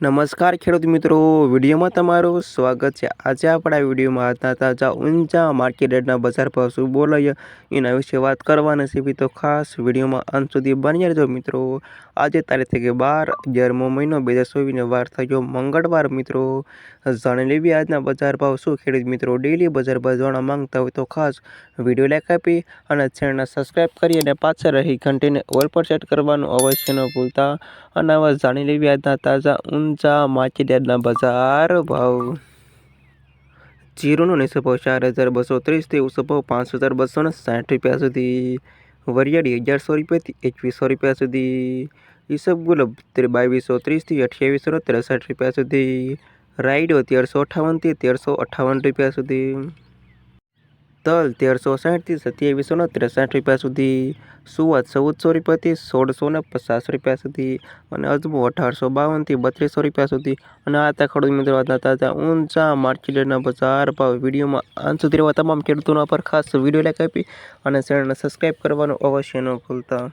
નમસ્કાર ખેડૂત મિત્રો, વિડીયોમાં તમારું સ્વાગત છે. આજે આપણા વિડીયોમાં આજના તાજા ઊંચા માર્કેટ રેટના બજાર ભાવ શું બોલાય એના વિશે વાત કરવાના છે. તો ખાસ વિડીયોમાં અંત સુધી બની રહેજો મિત્રો. આજે તારીખ થઈ ગઈ બાર અગિયારમો મહિનો, બે હજાર ચોવીસને વાર થયો. મંગળવાર મિત્રો, જાણી લેવી આજના બજાર ભાવ શું? ખેડૂત મિત્રો ડેલી બજાર ભાવ જાણવા માંગતા હોય તો ખાસ વીડિયો લાઈક આપી અને ચેનલને સબસ્ક્રાઈબ કરી અને પાછળ રહી ઘંટીને ઓલ પર સેટ કરવાનું અવશ્ય ન ભૂલતા. અને હવે જાણી લેવી આજના તાજા ઊંચા માચી યાર્ડના બજાર ભાવ. જીરોનો નીચો ચાર હજાર બસો ત્રીસથી ઊંચો ભાવ પાંચ હજાર બસો ને સાઠ રૂપિયા સુધી. વરિયાળી અગિયારસો રૂપિયાથી એકવીસો રૂપિયા સુધી. ઈસબગુલ બાવીસો ત્રીસથી અઠ્યાવીસો ત્રેસઠ રૂપિયા સુધી. રાઈડો તેરસો અઠ્ઠાવનથી તેરસો અઠ્ઠાવન રૂપિયા સુધી. તલ તેરસો સાઠથી સત્યાવીસો ને ત્રેસઠ રૂપિયા સુધી, સુવત ચૌદસો રૂપિયાથી સોળસો ને પચાસ રૂપિયા સુધી અને અજમો અઢારસો બાવનથી બત્રીસો રૂપિયા સુધી. અને આ હતા ખેડૂત મિત્રો આજના તાજા ઊંચા માર્કેટના બજાર ભાવ વિડીયોમાં. અંત સુધી રહેવા તમામ ખેડૂતોના પર ખાસ વીડિયો લાઈક આપી અને ચેનલને સબસ્ક્રાઈબ કરવાનું અવશ્ય ન ભૂલતા.